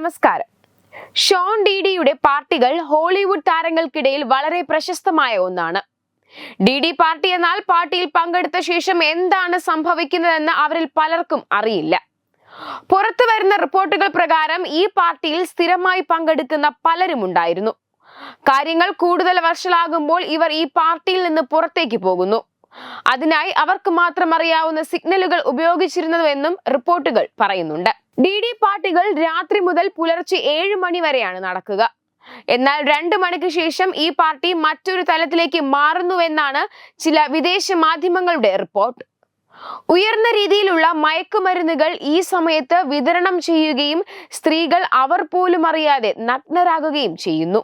നമസ്കാരം. Sean D ഡിയുടെ പാർട്ടികൾ ഹോളിവുഡ് താരങ്ങൾക്കിടയിൽ വളരെ പ്രശസ്തമായ ഒന്നാണ്. ഡി ഡി പാർട്ടി എന്നാൽ പാർട്ടിയിൽ പങ്കെടുത്ത ശേഷം എന്താണ് സംഭവിക്കുന്നതെന്ന് അവരിൽ പലർക്കും അറിയില്ല. പുറത്തു വരുന്ന റിപ്പോർട്ടുകൾ പ്രകാരം ഈ പാർട്ടിയിൽ സ്ഥിരമായി പങ്കെടുക്കുന്ന പലരും ഉണ്ടായിരുന്നു. കാര്യങ്ങൾ കൂടുതൽ വഷളാകുമ്പോൾ ഇവർ ഈ പാർട്ടിയിൽ നിന്ന് പുറത്തേക്ക് പോകുന്നു. അതിനായി അവർക്ക് മാത്രം അറിയാവുന്ന സിഗ്നലുകൾ ഉപയോഗിച്ചിരുന്നുവെന്നും റിപ്പോർട്ടുകൾ പറയുന്നുണ്ട്. ഡി ഡി പാർട്ടികൾ രാത്രി മുതൽ പുലർച്ചെ ഏഴ് മണി വരെയാണ് നടക്കുക. എന്നാൽ രണ്ട് മണിക്ക് ശേഷം ഈ പാർട്ടി മറ്റൊരു തലത്തിലേക്ക് മാറുന്നുവെന്നാണ് ചില വിദേശ മാധ്യമങ്ങളുടെ റിപ്പോർട്ട്. ഉയർന്ന രീതിയിലുള്ള മയക്കുമരുന്നുകൾ ഈ സമയത്ത് വിതരണം ചെയ്യുകയും സ്ത്രീകൾ അവർ പോലും അറിയാതെ നഗ്നരാകുകയും ചെയ്യുന്നു.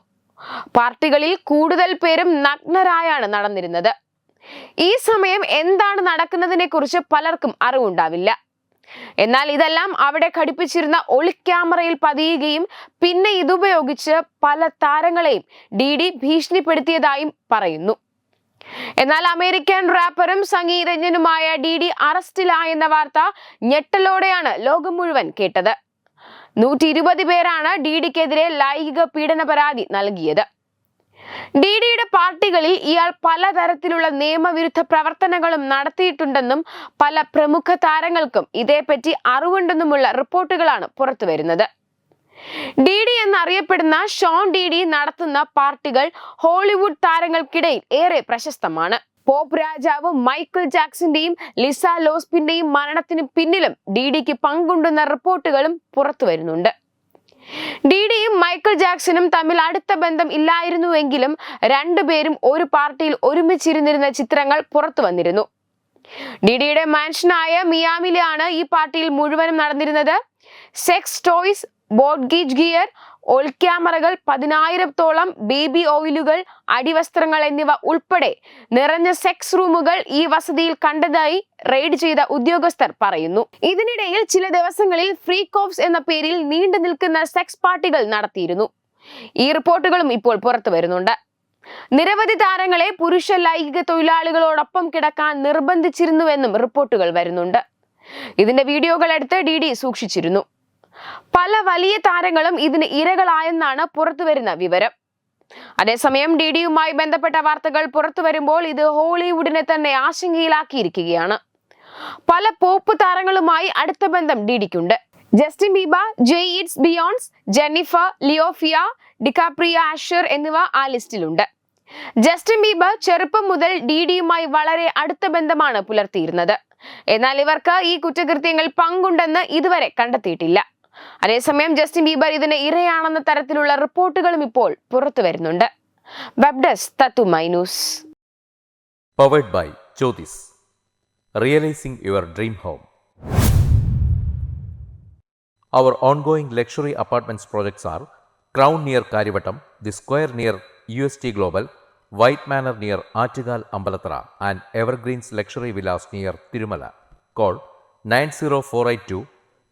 പാർട്ടികളിൽ കൂടുതൽ പേരും നഗ്നരായാണ് നടന്നിരുന്നത്. ഈ സമയം എന്താണ് നടക്കുന്നതിനെ കുറിച്ച് പലർക്കും അറിവുണ്ടാവില്ല. എന്നാൽ ഇതെല്ലാം അവിടെ ഘടിപ്പിച്ചിരുന്ന ഒളിക്യാമറയിൽ പതിയുകയും പിന്നെ ഇതുപയോഗിച്ച് പല താരങ്ങളെയും ഡി ഡി ഭീഷണിപ്പെടുത്തിയതായും പറയുന്നു. എന്നാൽ അമേരിക്കൻ റാപ്പറും സംഗീതജ്ഞനുമായ ഡി ഡി അറസ്റ്റിലായെന്ന വാർത്ത ഞെട്ടലോടെയാണ് ലോകം മുഴുവൻ കേട്ടത്. നൂറ്റി ഇരുപത് പേരാണ് ഡി ഡിക്കെതിരെ ലൈംഗിക പീഡന പരാതി നൽകിയത്. ഡി ഡിയുടെ പാർട്ടികളിൽ ഇയാൾ പലതരത്തിലുള്ള നിയമവിരുദ്ധ പ്രവർത്തനങ്ങളും നടത്തിയിട്ടുണ്ടെന്നും പല പ്രമുഖ താരങ്ങൾക്കും ഇതേപ്പറ്റി അറിവുണ്ടെന്നുമുള്ള റിപ്പോർട്ടുകളാണ് പുറത്തുവരുന്നത് ഡി ഡി എന്നറിയപ്പെടുന്ന ഷോൺ ഡി ഡി നടത്തുന്ന പാർട്ടികൾ ഹോളിവുഡ് താരങ്ങൾക്കിടയിൽ ഏറെ പ്രശസ്തമാണ്. പോപ്പ് രാജാവ് മൈക്കിൾ ജാക്സന്റെയും ലിസ ലോസ്പിന്റെയും മരണത്തിന് പിന്നിലും ഡി ഡിക്ക് പങ്കുണ്ടെന്ന റിപ്പോർട്ടുകളും പുറത്തു വരുന്നുണ്ട് ഡി ഡിയും മൈക്കിൾ ജാക്സണും തമ്മിൽ അടുത്ത ബന്ധം ഇല്ലായിരുന്നുവെങ്കിലും രണ്ടുപേരും ഒരു പാർട്ടിയിൽ ഒരുമിച്ചിരുന്നിരുന്ന ചിത്രങ്ങൾ പുറത്തു വന്നിരുന്നു. ഡിഡിയുടെ മാൻഷനായ മിയാമിലാണ് ഈ പാർട്ടിയിൽ മുഴുവനും നടന്നിരുന്നത്. സെക്സ് ടോയ്സ് ബോഡ്ഗീജ് ഗിയർ ഒൾ ക്യാമറകൾ പതിനായിരത്തോളം ബേബി ഓയിലുകൾ അടിവസ്ത്രങ്ങൾ എന്നിവ ഉൾപ്പെടെ നിറഞ്ഞ സെക്സ് റൂമുകൾ ഈ വസതിയിൽ കണ്ടതായി റെയ്ഡ് ചെയ്ത ഉദ്യോഗസ്ഥർ പറയുന്നു. ഇതിനിടയിൽ ചില ദിവസങ്ങളിൽ ഫ്രീ കോപ്സ് എന്ന പേരിൽ നീണ്ടു നിൽക്കുന്ന സെക്സ് പാർട്ടികൾ നടത്തിയിരുന്നു. ഈ റിപ്പോർട്ടുകളും ഇപ്പോൾ പുറത്തു വരുന്നുണ്ട്. നിരവധി താരങ്ങളെ പുരുഷ ലൈംഗിക തൊഴിലാളികളോടൊപ്പം കിടക്കാൻ നിർബന്ധിച്ചിരുന്നുവെന്നും റിപ്പോർട്ടുകൾ വരുന്നുണ്ട്. ഇതിന്റെ വീഡിയോകൾ എടുത്ത് ഡി സൂക്ഷിച്ചിരുന്നു. പല വലിയ താരങ്ങളും ഇതിന് ഇരകളായെന്നാണ് പുറത്തുവരുന്ന വിവരം. അതേസമയം ഡി ഡിയുമായി ബന്ധപ്പെട്ട വാർത്തകൾ പുറത്തു വരുമ്പോൾ ഇത് ഹോളിവുഡിനെ തന്നെ ആശങ്കയിലാക്കിയിരിക്കുകയാണ്. പല പോപ്പ് താരങ്ങളുമായി അടുത്ത ബന്ധം ഡി ഡിക്കുണ്ട് Justin Bieber Jay Beyonce Jennifer ലിയോഫിയ DiCaprio Usher എന്നിവ ആ ലിസ്റ്റിലുണ്ട്. ജസ്റ്റിൻ ബീബർ ചെറുപ്പം മുതൽ ഡി ഡിയുമായി വളരെ അടുത്ത ബന്ധമാണ് പുലർത്തിയിരുന്നത്. എന്നാൽ ഇവർക്ക് ഈ കുറ്റകൃത്യങ്ങൾ പങ്കുണ്ടെന്ന് ഇതുവരെ കണ്ടെത്തിയിട്ടില്ല. അതേസമയം ജസ്റ്റിൻ ബീബർ ഇതിന് ഇരയാണെന്ന തരത്തിലുള്ള റിപ്പോർട്ടുകളും ഇപ്പോൾ പുറത്തു വരുന്നുണ്ട് വെബ് ഡെസ്ക് തത്തുമൈ powered by Jyothis realising your dream home Our ongoing luxury apartments projects are Crown near Karivattam, The Square near UST Global, White Manor near Achigal Ambalatra, and Evergreens Luxury Villas near